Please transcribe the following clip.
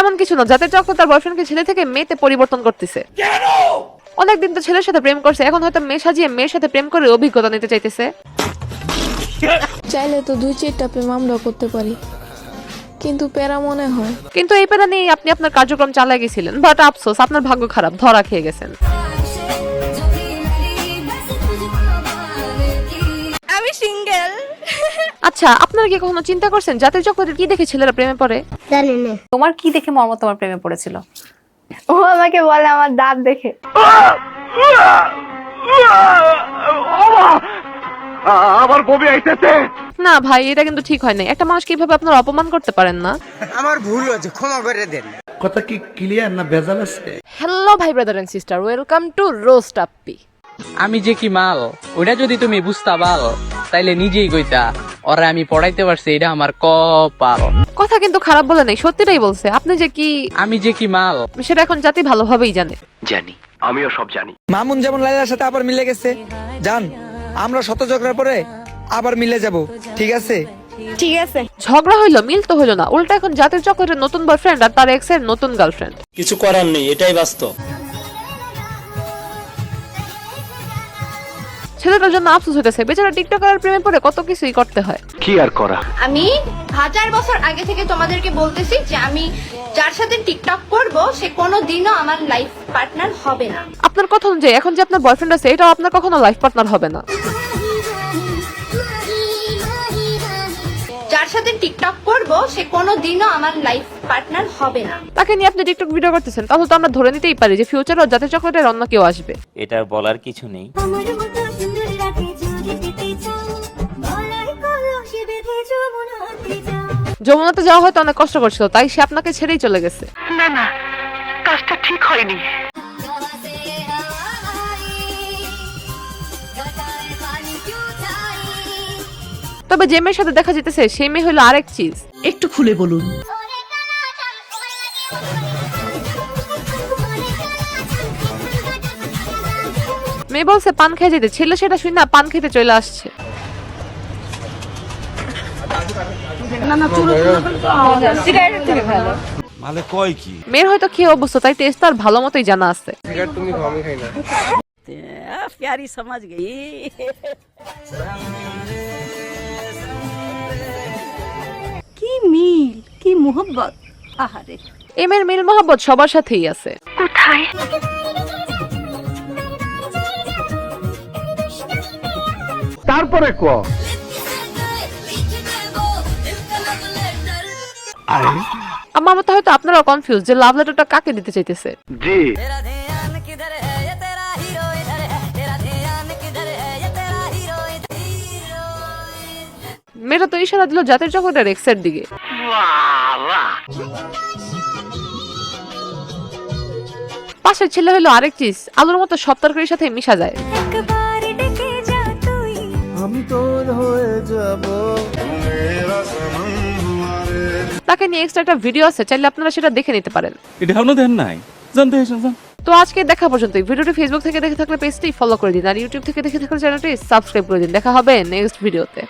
তেমন কিছু না যাতে চক্র তার বয়ফ্রেন্ডকে ছেলে থেকে মেয়েতে পরিবর্তন করতেছে। অনেকদিন তো ছেলের সাথে প্রেম করছে এখন হয়তো মেয়ে সাজিয়ে মেয়ের সাথে প্রেম করে অভিজ্ঞতা নিতে চাইতেছে। চাইলে তো দুই চারটা প্রেম আমরা করতে পারি কিন্তু প্যারা মনে হয়। কিন্তু এই প্যারা নিয়ে আপনি আপনার কার্যক্রম চালিয়ে গেছিলেন বাট আফসোস আপনার ভাগ্য খারাপ ধরা খেয়ে গেছেন। আচ্ছা আপনারা কি কখনো চিন্তা করছেন জাতের চক্রের কি দেখে ছেলেরা প্রেমে পড়ে? জানি না। তোমার কি দেখে মর্ম তোমার প্রেমে পড়েছিল? ও আমাকে বলে আমার দাঁত দেখে। না ভাই এটা কিন্তু ঠিক হয় না একটা মানুষ কীভাবে আপনার অপমান করতে পারেন না? আমার ভুল হয়েছে ক্ষমা করে দেন। কথা কি ক্লিয়ার না ভেজাল আছে? হ্যালো ভাই brother and sister welcome to roast Appi আমি যে কি মাল ওটা যদি তুমি বুঝতা পাল তাইলে নিজেই কইতা। ওরা আমি পড়াইতে পারছি এটা আমার কপাল। কথা কিন্তু খারাপ বলে নাই সত্যিটাই বলছে। আপনি যে কি আমি যে কি মাল? সেটা এখন জাতি ভালোভাবেই জানে। জানি আমিও সব জানি। মামুন যেমন লাইলার সাথে আবার মিলে গেছে। জান আমরা শত ঝগড়ার পরে আবার মিলে যাব ঠিক আছে? ঠিক আছে। ঝগড়া হইল মিল তো হইল না। উল্টা এখন জাতির চক্রের নতুন বয়ফ্রেন্ড আর তার এক্সের নতুন গার্লফ্রেন্ড কিছু করার নেই এটাই বাস্তব। ছেলেটার জন্য আফসোস হইতেছে। বেচারা টিকটকার প্রেমে পড়ে কত কিছুই করতে হয়। কি আর করা? আমি হাজার বছর আগে থেকে তোমাদেরকে বলতেছি যে আমি যার সাথে টিকটক করব সে কোনো দিনও আমার লাইফ পার্টনার হবে না। আপনার কথা অনুযায়ী এখন যে আপনার বয়ফ্রেন্ড আছে এটাও আপনার কখনো লাইফ পার্টনার হবে না। যার সাথে টিকটক করব সে কোনো দিনও আমার লাইফ পার্টনার হবে না। তাকে নিয়ে আপনি টিকটক ভিডিও করতেছেন তাহলে তো আমরা ধরে নিতেই পারি যে ফিউচারও জাতীয় চক্রের অন্য কেউ আসবে। এটা বলার কিছু নেই। যমুনাতে যাওয়া হয়তো অনেক কষ্ট করছিল তাই সে আপনাকে ছেড়েই চলে গেছে। তবে যে মেয়ের সাথে দেখা যেতেছে সেই মেয়ে হলো আরেক চিজ। একটু খুলে বলুন। মেয়ে বলছে পান খেয়ে যেতে। ছেলে সেটা শুনে না পান খেতে চলে আসছে। মানে কয় কি? মেয়ের হয়তো খেয়ে অবস্থা তাই টেস্ট তার ভালো মতোই জানা আছে। প্যারি সমাজ গই। কি মিল কি মোহব্বত। আহারে। এম এর মিল মোহাম্মদ সবার সাথেই আছে। তারপরে ক। আমার মতো হয়তো আপনারা কনফিউজ যে লাভ লেটারটা কাকে দিতে চাইতেছে? জি। মেয়েটা তো ইশারা দিল জাতির চক্রের এক্সের দিকে। পাশের ছেলে হলো আরেক চিজ আলুর মতো সব তরকারির সাথে মিশা যায়। তাকে নিয়ে এক্সট্রা একটা ভিডিও আছে চাইলে আপনারা সেটা দেখে নিতে পারেন। এটা এখনও দেন নাই। জানতে এসেছেন তো আজকে দেখা পর্যন্ত ভিডিওটি ফেসবুক থেকে দেখে থাকলে পেজটি ফলো করে দিন আর ইউটিউব থেকে দেখে থাকলে চ্যানেলটি সাবস্ক্রাইব করে দিন। দেখা হবে নেক্সট ভিডিওতে